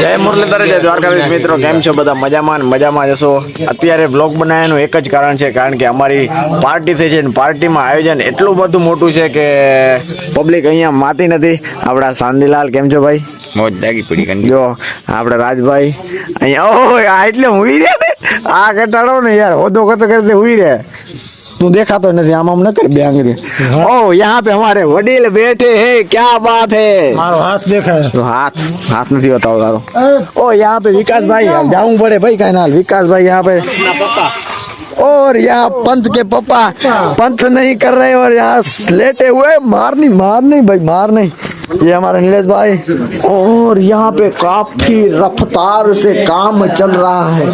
જય મુરલીધર જય દ્વારકાધીશ મિત્રો. કેમ છો બધા? મજામાં મજામાં જશો અત્યારે બ્લોગ બનાવવાનું એક જ કારણ છે કારણ કે અમારી પાર્ટી થઈ છે ને પાર્ટીમાં આયોજન એટલું બધું મોટું છે કે પબ્લિક અહીંયા માતી નથી. આપણા શાંતિલાલ કેમ છો ભાઈ? મોજ દાગી પડી જો આપણે રાજભાઈ અહીંયા ઓ આ એટલે હુઈ રહ્યા આ ઘટાડો ને યાર હોદો કરતો કરતે હુઈ રહે तू देखा तो नहीं आम हम न कर बेंगरी हाँ। ओ यहाँ पे हमारे वडील बैठे हैं क्या बात है? मारो हाथ देखा है। तो हाथ हाथ नहीं बताओ यारो। ओ यहाँ पे विकास भाई जाऊँ बड़े भाई कहना विकास भाई यहाँ पे। और यहाँ पंत के पापा पंत नहीं कर रहे और यहाँ लेटे हुए मार नहीं मार नहीं भाई मार नहीं ये हमारे नीलेश भाई और यहाँ पे काफी रफ्तार से काम चल रहा है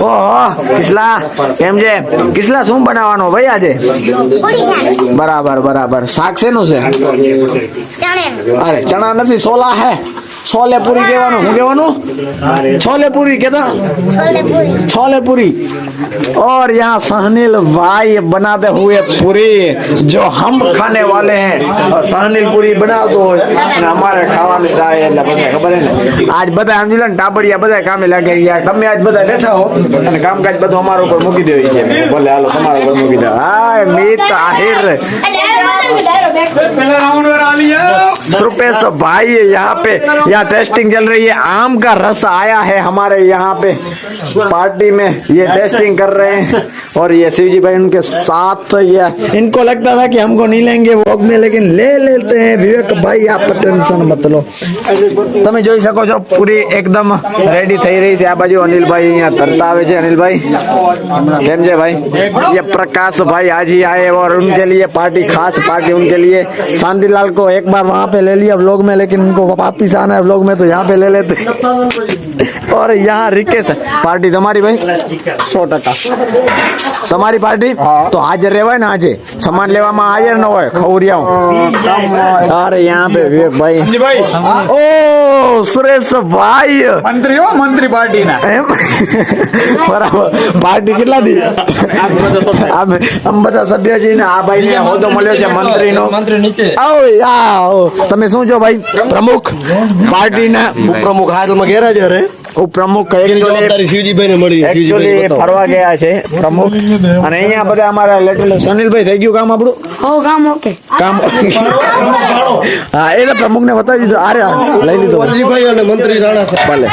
ઓહો કિસલા કેમ છે કિસલા શું બનાવવાનો ભાઈ આજે પૂરી શાક બરાબર બરાબર શાક શેનું છે ચણે અરે ચણા નથી સોલા હે છોલે પૂરી કહેવાનું શું કહેવાનું છોલે પૂરી કેતા છોલે પૂરી छोले पूरी और यहाँ सहनील भाई बनाते हुए पूरी जो हम खाने वाले हैं और सहनील पूरी બનાવતો હોય અને અમારે ખાવાની થાય એટલે બધા ખબર ને? આજ બધા સમજી લો ને ટાબડિયા બધા કામે લાગે યાર તમે આજ બધા બેઠા હો અને કામકાજ બધું અમારા ઉપર મૂકી દેવી છે. ભલે હાલો તમારા ઉપર મૂકી દે. હા મીત આહિર. रुपए भाई यहाँ पे यहाँ टेस्टिंग चल रही है। आम का रस आया है हमारे यहाँ पे। पार्टी में ये टेस्टिंग कर रहे हैं। और ये शिव जी भाई उनके साथ ये इनको लगता था कि हमको नहीं लेंगे वॉक में, लेकिन ले लेते हैं। विवेक भाई, आप टेंशन मत लो। તમે જોઈ શકો છો, પૂરી એકદમ રેડી थी રહી છે આ भाई અનિલભાઈ અહીંયા તરતા આવે अनिल भाई કેમ भाई ये प्रकाश भाई आज ही आए और उनके लिए पार्टी खास पार्टी उनके लिए शांतिलाल को एक बार वहाँ पे ले लिया व्लॉग में लेकिन उनको वापिस आना है व्लॉग में तो यहाँ पे ले लेते और यहाँ रिकेश पार्टी તમારી ભાઈ સો ટકા તમારી પાર્ટી તો હાજર રહેવાય ને આજે સામાન લેવામાં હાજર ન હોય ખવરિયાઓ અરે यहाँ पे વિવેક ભાઈ ઓ સુરેશ ભાઈ મંત્રી હો મંત્રી પાર્ટી ના એમ બરાબર પાર્ટી કેટલા દી આમ આમ બધા સભ્ય છે ને આ ભાઈ ને હોદ્દો મળ્યો છે મંત્રી નો મંત્રી નીચે આવો આ આવો. તમે શું છો ભાઈ? પ્રમુખ. પાર્ટીના પ્રમુખ હાલમાં ગેરેજ રહે. ઉપપ્રમુખ શિવજીભાઈ મળી એકચ્યુઅલી ફરવા ગયા છે પ્રમુખ. અને અહીંયા બધા અમારા સનિલભાઈ થઈ ગયું કામ આપણું? હો કામ ઓકે. કામ હા એ તો પ્રમુખ ને બતાવી દીધું. આરે લઈ લીધો. શિવજીભાઈ અને મંત્રી રાણા સાહેબ ભલે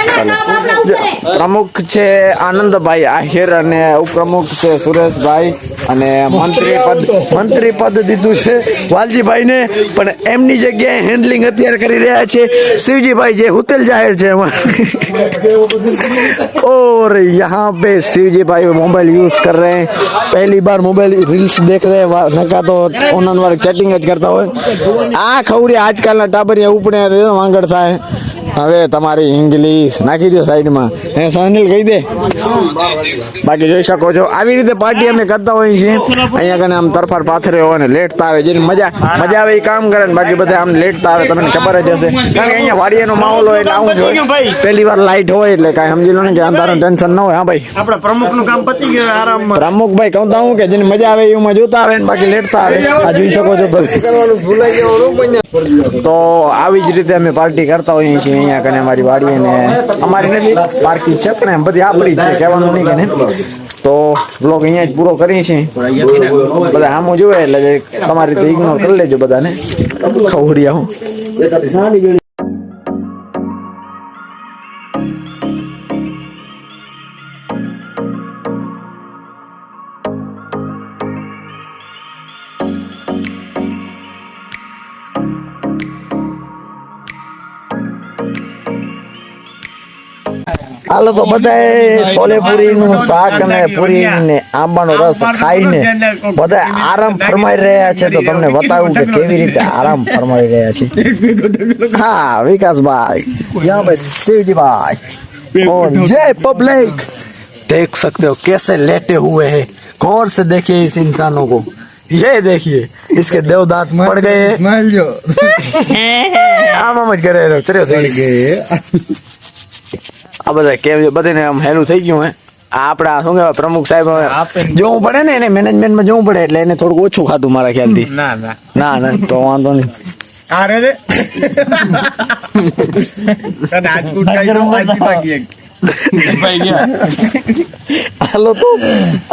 ભલે. પ્રમુખ છે આનંદભાઈ આહિર અને ઉપપ્રમુખ છે સુરેશભાઈ અને મંત્રી પદ મંત્રી પદ દીધું છે વાલજીભાઈ ને પણ એમની જગ્યાએ હેન્ડલિંગ અત્યારે કરી રહ્યા છે શિવજીભાઈ જે હુતેલ જાહેર છે એમાં और यहाँ पे शिवजी भाई मोबाइल यूज कर रहे हैं पहली बार मोबाइल रील्स देख रहे हैं वा- नका तो ઓનલાઈન વાર ચેટિંગ જ કરતા હોય આ ખવરી આજકાલના ટાબરિયા ઉપડે વાંગડ થાય હવે તમારી ઇંગ્લિશ નાખી દો સાઈડમાં. હે સનિલ કહી દે. બાકી જોઈ શકો છો આવી રીતે પાર્ટી અમે કરતા હોઈએ છીએ. અહીંયા કને આમ તરફાર પાથરે હોય ને લેટતા આવે જેની મજા મજા આવે એ કામ કરે ને બાકી બધા આમ લેટતા આવે તમને ખબર જ હશે. કારણ કે અહીંયા વાડિયાનો માહોલ હોય એટલે આવું જ હોય. પહેલી વાર લાઈટ હોય એટલે કાંઈ સમજી લો ને કે અંધારું ટેન્શન ન હોય હા ભાઈ. આપણા પ્રમુખનું કામ પતી ગયું આરામ પ્રમુખભાઈ કહું તો હું કે જેની મજા આવે એમાં જોતા આવે ને બાકી લેટતા આવે. આ જોઈ શકો છો તમે. તો આવી જ રીતે અમે પાર્ટી કરતા હોઈએ છીએ. અહીંયા કને અમારી વાડી ને અમારી નથી પાર્કિંગ છે પણ એમ બધી આપણી છે, કહેવાનું નહીં કે ને તો બ્લોગ અહીંયા જ પૂરો કરીએ છીએ. બધા આમ જોવે એટલે તમારી રીતે ઇગ્નોર કરી લેજો બધાને. ખવડિયા હાલો તો બધાએ સોલેપુરી નું શાક અને પૂરી ને આંબાનો રસ ખાઈને બધા આરામ ફરમાઈ રહ્યા છે તો તમને બતાવું કે કેવી રીતે આરામ ફરમાઈ રહ્યા છે હા વિકાસભાઈ यहाँ पे शिवजी भाई और जय पब्लिक देख सकते हो कैसे लेटे हुए हैं गौर से देखिए इस इंसानों को ये देखिए इसके देवदांत पड़ गए हैं। સ્માઈલ જો આમ આમ જ કરે આ બધા કેમ છે? બધાને આમ હેલું થઈ ગયું હે. આ આપડા શું કહેવાય પ્રમુખ સાહેબ હવે જોવું પડે ને એને મેનેજમેન્ટમાં જોવું પડે એટલે એને થોડુંક ઓછું ખાતું મારા ખ્યાલથી. ના ના. ના ના તો વાંધો નહીં. હાલો તો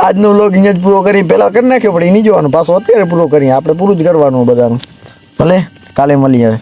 આજનો વ્લોગ અહીંયા જ પૂરો કરી પેલા કરી નાખ્યો પણ એ નહીં જોવાનું. પાછો અત્યારે પૂરો કરી આપણે પૂરું જ કરવાનું બધાનું. ભલે કાલે મળી હવે